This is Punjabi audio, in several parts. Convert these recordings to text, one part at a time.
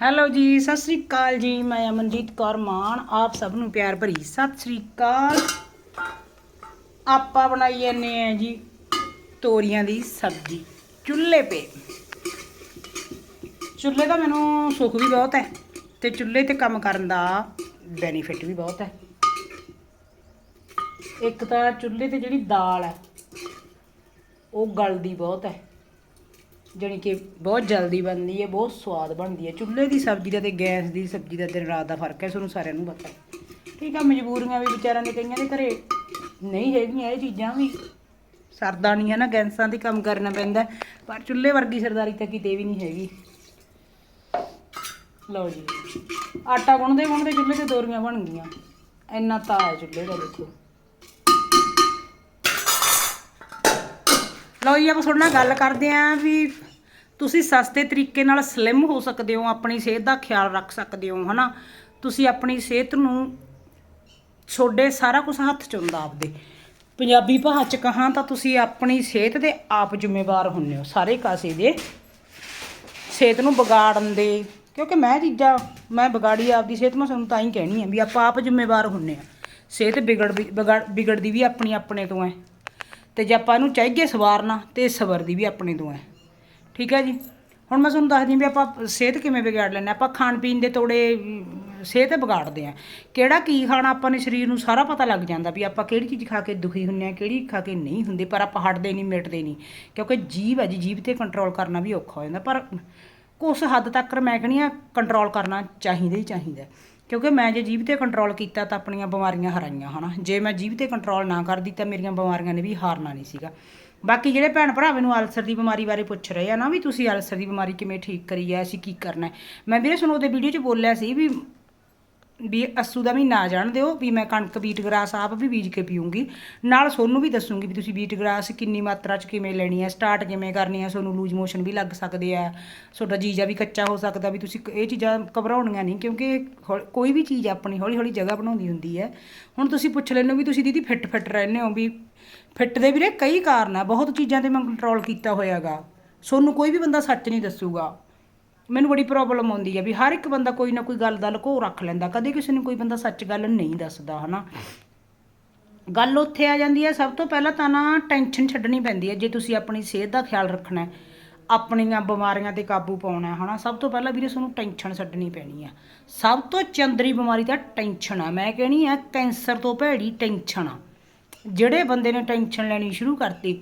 ਹੈਲੋ ਜੀ, ਸਤਿ ਸ੍ਰੀ ਅਕਾਲ ਜੀ, ਮੈਂ ਅਮਨਜੀਤ ਕੌਰ ਮਾਨ, ਆਪ ਸਭ ਨੂੰ ਪਿਆਰ ਭਰੀ ਸਤਿ ਸ੍ਰੀ ਅਕਾਲ। ਆਪਾਂ ਬਣਾਈ ਜਾਂਦੇ ਆ ਜੀ ਤੋਰੀਆਂ ਦੀ ਸਬਜ਼ੀ, ਚੁੱਲ੍ਹੇ 'ਤੇ। ਚੁੱਲ੍ਹੇ ਦਾ ਮੈਨੂੰ ਸੁੱਖ ਵੀ ਬਹੁਤ ਹੈ ਤੇ ਚੁੱਲ੍ਹੇ ਤੇ ਕੰਮ ਕਰਨ ਦਾ ਬੈਨੀਫਿਟ ਵੀ ਬਹੁਤ ਹੈ। ਇੱਕ ਤਾਂ ਚੁੱਲ੍ਹੇ ਤੇ ਜਿਹੜੀ ਦਾਲ ਹੈ, ਉਹ ਗਲਦੀ ਬਹੁਤ ਹੈ। ਜਾਣੀ ਕਿ ਬਹੁਤ ਜਲਦੀ ਬਣਦੀ ਹੈ, ਬਹੁਤ ਸਵਾਦ ਬਣਦੀ ਹੈ। ਚੁੱਲ੍ਹੇ ਦੀ ਸਬਜ਼ੀ ਦਾ ਤੇ ਗੈਸ ਦੀ ਸਬਜ਼ੀ ਦਾ ਦਿਨ ਰਾਤ ਦਾ ਫ਼ਰਕ ਹੈ, ਤੁਹਾਨੂੰ ਸਾਰਿਆਂ ਨੂੰ ਪਤਾ ਠੀਕ ਆ, ਮਜਬੂਰੀਆਂ ਵੀ ਵਿਚਾਰਿਆਂ ਦੇ ਕਈਆਂ ਦੇ ਘਰੇ ਨਹੀਂ ਹੈਗੀਆਂ, ਇਹ ਚੀਜ਼ਾਂ ਵੀ। ਸਰਦਾ ਨਹੀਂ ਹੈ ਨਾ, ਗੈਸਾਂ ਤੇ ਕੰਮ ਕਰਨਾ ਪੈਂਦਾ ਪਰ ਚੁੱਲ੍ਹੇ ਵਰਗੀ ਸਰਦਾਰੀ ਤਾਂ ਕਿਤੇ ਵੀ ਨਹੀਂ ਹੈਗੀ। ਲਓ ਜੀ, ਆਟਾ ਗੁੰਨਦੇ ਗੁੰਨਦੇ ਚੁੱਲ੍ਹੇ ਤੇ ਦੋਰੀਆਂ ਬਣ ਗਈਆਂ। ਇੰਨਾ ਤਾਂ ਹੈ ਚੁੱਲ੍ਹੇ ਦਾ, ਦੇਖੋ। ਲਓ ਜੀ, ਆਪਾਂ ਤੁਹਾਡੇ ਨਾਲ ਗੱਲ ਕਰਦੇ ਆਂ ਵੀ ਤੁਸੀਂ ਸਸਤੇ ਤਰੀਕੇ ਨਾਲ ਸਲਿਮ ਹੋ ਸਕਦੇ ਹੋ, ਆਪਣੀ ਸਿਹਤ ਦਾ ਖਿਆਲ ਰੱਖ ਸਕਦੇ ਹੋ, ਹਨਾ? ਤੁਸੀਂ ਆਪਣੀ ਸਿਹਤ ਨੂੰ ਛੋਡੇ ਸਾਰਾ ਕੁਝ ਹੱਥ ਚ ਹੁੰਦਾ ਆਪਦੇ। ਪੰਜਾਬੀ ਭਾਸ਼ਾ ਚ ਕਹਾਂ ਤਾਂ ਤੁਸੀਂ ਆਪਣੀ ਸਿਹਤ ਦੇ ਆਪ ਜ਼ਿੰਮੇਵਾਰ ਹੁੰਨੇ ਹੋ, ਸਾਰੇ ਕਾਸੇ ਦੇ। ਸਿਹਤ ਨੂੰ ਵਿਗਾੜਨ ਦੇ, ਕਿਉਂਕਿ ਮੈਂ ਚੀਜ਼ਾਂ, ਮੈਂ ਵਿਗਾੜੀ ਆਪਦੀ ਸਿਹਤ, ਮੈਂ ਤੁਹਾਨੂੰ ਤਾਂ ਹੀ ਕਹਿਣੀ ਹੈ ਵੀ ਆਪਾਂ ਆਪ ਜ਼ਿੰਮੇਵਾਰ ਹੁੰਨੇ ਆ। ਸਿਹਤ ਵਿਗੜ ਵੀ- ਵਿਗੜ- ਵਿਗੜਦੀ ਵੀ ਆਪਣੀ ਆਪਣੇ ਤੋਂ ਹੈ ਤੇ ਜੇ ਆਪਾਂ ਇਹਨੂੰ ਚਾਹੀਏ ਸਵਾਰਨਾ, ਤੇ ਸਵਰਦੀ ਵੀ ਆਪਣੇ ਤੋਂ ਹੈ। ਠੀਕ ਹੈ ਜੀ? ਹੁਣ ਮੈਂ ਤੁਹਾਨੂੰ ਦੱਸਦੀ ਵੀ ਆਪਾਂ ਸਿਹਤ ਕਿਵੇਂ ਵਿਗਾੜ ਲੈਂਦੇ ਹਾਂ। ਆਪਾਂ ਖਾਣ ਪੀਣ ਦੇ ਤੋੜੇ ਸਿਹਤ ਵਿਗਾੜਦੇ ਆ ਕਿਹੜਾ ਕੀ ਖਾਣਾ ਆਪਾਂ ਨੇ ਸਰੀਰ ਨੂੰ ਸਾਰਾ ਪਤਾ ਲੱਗ ਜਾਂਦਾ ਵੀ ਆਪਾਂ ਕਿਹੜੀ ਚੀਜ਼ ਖਾ ਕੇ ਦੁਖੀ ਹੁੰਨੇ ਆ ਕਿਹੜੀ ਖਾ ਕੇ ਨਹੀਂ ਹੁੰਦੇ, ਪਰ ਆਪਾਂ ਹਟਦੇ ਨਹੀਂ, ਮਿਟਦੇ ਨਹੀਂ। ਕਿਉਂਕਿ ਜੀਵ ਹੈ ਜੀ, ਜੀਵ ਤੇ ਕੰਟਰੋਲ ਕਰਨਾ ਵੀ ਔਖਾ ਹੋ ਜਾਂਦਾ। ਪਰ ਕੁਛ ਹੱਦ ਤੱਕ ਮੈਂ ਕਹਿੰਦੀ ਆ ਕੰਟਰੋਲ ਕਰਨਾ ਚਾਹੀਦਾ ਹੀ ਚਾਹੀਦਾ। ਕਿਉਂਕਿ ਮੈਂ ਜੇ ਜੀਭ ਤੇ ਕੰਟਰੋਲ ਕੀਤਾ ਤਾਂ ਆਪਣੀਆਂ ਬਿਮਾਰੀਆਂ ਹਰਾਈਆਂ, ਹਨਾ? ਜੇ ਮੈਂ ਜੀਭ ਤੇ ਕੰਟਰੋਲ ਨਾ ਕਰਦੀ ਤਾਂ ਮੇਰੀਆਂ ਬਿਮਾਰੀਆਂ ਨੇ ਵੀ ਹਾਰਨਾ ਨਹੀਂ ਸੀਗਾ। ਬਾਕੀ ਜਿਹੜੇ ਭੈਣ ਭਰਾ ਮੈਨੂੰ ਅਲਸਰ ਦੀ ਬਿਮਾਰੀ ਬਾਰੇ ਪੁੱਛ ਰਹੇ ਆ ਨਾ ਵੀ ਤੁਸੀਂ ਅਲਸਰ ਦੀ ਬਿਮਾਰੀ ਕਿਵੇਂ ਠੀਕ ਕਰੀ ਹੈ ਅਸੀਂ ਕੀ ਕਰਨਾ ਹੈ ਮੈਂ ਵੀਰੇ ਤੁਹਾਨੂੰ ਉਹਦੇ ਵੀਡੀਓ 'ਚ ਬੋਲਿਆ ਸੀ ਵੀ ਵੀ ਅੱਸੂ ਦਾ ਵੀ ਨਾ ਜਾਣ ਦਿਓ, ਵੀ ਮੈਂ ਕਣਕ ਬੀਟ ਗਰਾਸ ਆਪ ਵੀ ਬੀਜ ਕੇ ਪੀਉਂਗੀ ਨਾਲ ਸੋਨੂੰ ਵੀ ਦੱਸੂਗੀ ਵੀ ਤੁਸੀਂ ਬੀਟ ਗਰਾਸ ਕਿੰਨੀ ਮਾਤਰਾ 'ਚ ਕਿਵੇਂ ਲੈਣੀ ਹੈ ਸਟਾਰਟ ਕਿਵੇਂ ਕਰਨੀ ਹੈ ਤੁਹਾਨੂੰ ਲੂਜ਼ ਮੋਸ਼ਨ ਵੀ ਲੱਗ ਸਕਦੇ ਆ ਤੁਹਾਡਾ ਜੀਜਾ ਵੀ ਕੱਚਾ ਹੋ ਸਕਦਾ ਵੀ ਤੁਸੀਂ ਇਹ ਚੀਜ਼ਾਂ ਘਬਰਾਉਣੀਆਂ ਨਹੀਂ, ਕਿਉਂਕਿ ਹੌ- ਕੋਈ ਵੀ ਚੀਜ਼ ਆਪਣੀ ਹੌਲੀ ਹੌਲੀ ਜਗ੍ਹਾ ਬਣਾਉਂਦੀ ਹੁੰਦੀ ਹੈ। ਹੁਣ ਤੁਸੀਂ ਪੁੱਛ ਲੈਂਦੇ ਹੋ ਵੀ ਤੁਸੀਂ ਦੀਦੀ ਫਿੱਟ ਫਿੱਟ ਰਹਿੰਦੇ ਹੋ ਵੀ ਫਿੱਟ ਦੇ ਵੀਰੇ ਕਈ ਕਾਰਨ ਆ, ਬਹੁਤ ਚੀਜ਼ਾਂ ਤੇ ਮੈਂ ਕੰਟਰੋਲ ਕੀਤਾ ਹੋਇਆਗਾ। ਸੋਨੂੰ ਕੋਈ ਵੀ ਬੰਦਾ ਸੱਚ ਨਹੀਂ ਦੱਸੂਗਾ। ਮੈਨੂੰ ਬੜੀ ਪ੍ਰੋਬਲਮ ਆਉਂਦੀ ਹੈ ਵੀ ਹਰ ਇੱਕ ਬੰਦਾ ਕੋਈ ਨਾ ਕੋਈ ਗੱਲ ਦਾ ਲੁਕੋ ਰੱਖ ਲੈਂਦਾ, ਕਦੇ ਕਿਸੇ ਨੂੰ ਕੋਈ ਬੰਦਾ ਸੱਚ ਗੱਲ ਨਹੀਂ ਦੱਸਦਾ, ਹਨਾ? ਗੱਲ ਉੱਥੇ ਆ ਜਾਂਦੀ ਹੈ ਸਭ ਤੋਂ ਪਹਿਲਾਂ ਤਾਂ ਨਾ ਟੈਨਸ਼ਨ ਛੱਡਣੀ ਪੈਂਦੀ ਹੈ ਜੇ ਤੁਸੀਂ ਆਪਣੀ ਸਿਹਤ ਦਾ ਖਿਆਲ ਰੱਖਣਾ ਹੈ, ਆਪਣੀਆਂ ਬਿਮਾਰੀਆਂ ਤੇ ਕਾਬੂ ਪਾਉਣਾ ਹੈ, ਹਨਾ? ਸਭ ਤੋਂ ਪਹਿਲਾਂ ਵੀਰੇ ਤੁਹਾਨੂੰ ਟੈਨਸ਼ਨ ਛੱਡਣੀ ਪੈਣੀ ਆ। ਸਭ ਤੋਂ ਚੰਦਰੀ ਬਿਮਾਰੀ ਤਾਂ ਟੈਨਸ਼ਨ ਆ। ਮੈਂ ਕਹਿਣੀ ਆ, ਕੈਂਸਰ ਤੋਂ ਭੈੜੀ ਟੈਨਸ਼ਨ ਆ। ਜਿਹੜੇ ਬੰਦੇ ਨੇ ਟੈਨਸ਼ਨ ਲੈਣੀ ਸ਼ੁਰੂ ਕਰਤੀ,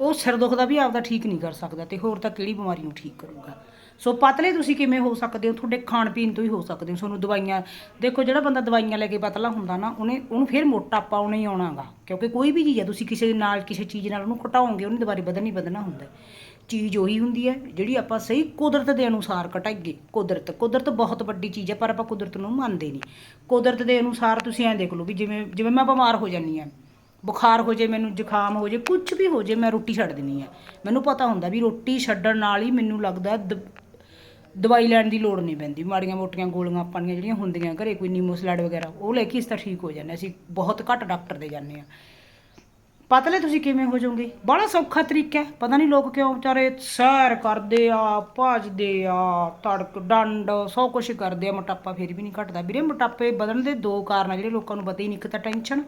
ਉਹ ਸਿਰ ਦੁੱਖ ਦਾ ਵੀ ਆਪਦਾ ਠੀਕ ਨਹੀਂ ਕਰ ਸਕਦਾ ਤੇ ਹੋਰ ਤਾਂ ਕਿਹੜੀ ਬਿਮਾਰੀ ਨੂੰ ਠੀਕ ਕਰੂਗਾ? ਸੋ ਪਤਲੇ ਤੁਸੀਂ ਕਿਵੇਂ ਹੋ ਸਕਦੇ ਹੋ? ਤੁਹਾਡੇ ਖਾਣ ਪੀਣ ਤੋਂ ਹੀ ਹੋ ਸਕਦੇ ਹੋ। ਤੁਹਾਨੂੰ ਦਵਾਈਆਂ, ਦੇਖੋ ਜਿਹੜਾ ਬੰਦਾ ਦਵਾਈਆਂ ਲੈ ਕੇ ਪਤਲਾ ਹੁੰਦਾ ਨਾ, ਉਹਨੇ, ਉਹਨੂੰ ਫਿਰ ਮੋਟਾਪਾ ਆਉਣਾ ਹੀ ਆਉਣਾਗਾ ਕਿਉਂਕਿ ਕੋਈ ਵੀ ਚੀਜ਼ ਹੈ ਤੁਸੀਂ ਕਿਸੇ ਨਾਲ, ਕਿਸੇ ਚੀਜ਼ ਨਾਲ ਉਹਨੂੰ ਘਟਾਓਗੇ, ਉਹਨੇ ਦੁਬਾਰੇ ਵਧਣ ਹੀ ਵਧਣਾ ਹੁੰਦਾ ਚੀਜ਼ ਉਹੀ ਹੁੰਦੀ ਹੈ ਜਿਹੜੀ ਆਪਾਂ ਸਹੀ ਕੁਦਰਤ ਦੇ ਅਨੁਸਾਰ ਘਟਾਈਏ। ਕੁਦਰਤ ਕੁਦਰਤ ਬਹੁਤ ਵੱਡੀ ਚੀਜ਼ ਹੈ, ਪਰ ਆਪਾਂ ਕੁਦਰਤ ਨੂੰ ਮੰਨਦੇ ਨਹੀਂ। ਕੁਦਰਤ ਦੇ ਅਨੁਸਾਰ ਤੁਸੀਂ ਐਂ ਦੇਖ ਲਓ ਵੀ ਜਿਵੇਂ ਜਿਵੇਂ ਮੈਂ ਬਿਮਾਰ ਹੋ ਜਾਂਦੀ ਹਾਂ, ਬੁਖਾਰ ਹੋ ਜੇ, ਮੈਨੂੰ ਜ਼ੁਕਾਮ ਹੋ ਜੇ ਕੁਝ ਵੀ ਹੋ ਜੇ, ਮੈਂ ਰੋਟੀ ਛੱਡ ਦਿੰਦੀ ਆ ਮੈਨੂੰ ਪਤਾ ਹੁੰਦਾ ਵੀ ਰੋਟੀ ਛੱਡਣ ਨਾਲ ਹੀ ਮੈਨੂੰ ਲੱਗਦਾ ਦ- ਦਵਾਈ ਲੈਣ ਦੀ ਲੋੜ ਨਹੀਂ ਪੈਂਦੀ। ਮਾੜੀਆਂ ਮੋਟੀਆਂ ਗੋਲੀਆਂ ਆਪਣੀਆਂ ਜਿਹੜੀਆਂ ਹੁੰਦੀਆਂ ਘਰੇ, ਕੋਈ ਨੀਮੋਸਲੈਡ ਵਗੈਰਾ, ਉਹ ਲੈ ਕੇ ਇਸ ਤਰ੍ਹਾਂ ਠੀਕ ਹੋ ਜਾਂਦੇ ਅਸੀਂ ਬਹੁਤ ਘੱਟ ਡਾਕਟਰ ਦੇ ਜਾਂਦੇ ਆ। ਪਤਲੇ ਤੁਸੀਂ ਕਿਵੇਂ ਹੋ ਜਾਓਗੇ? ਬੜਾ ਸੌਖਾ ਤਰੀਕਾ ਹੈ। ਪਤਾ ਨਹੀਂ ਲੋਕ ਕਿਉਂ ਵਿਚਾਰੇ ਸੈਰ ਕਰਦੇ ਆ, ਭੱਜਦੇ ਆ, ਤੜਕ, ਡੰਡ, ਸੌ ਕੁਛ ਕਰਦੇ ਆ, ਮੋਟਾਪਾ ਫਿਰ ਵੀ ਨਹੀਂ ਘਟਦਾ। ਵੀਰੇ, ਮੋਟਾਪੇ ਵਧਣ ਦੇ ਦੋ ਕਾਰਨ ਆ ਜਿਹੜੇ ਲੋਕਾਂ ਨੂੰ ਪਤਾ ਹੀ ਨਹੀਂ, ਇੱਕ ਤਾਂ ਟੈਨਸ਼ਨ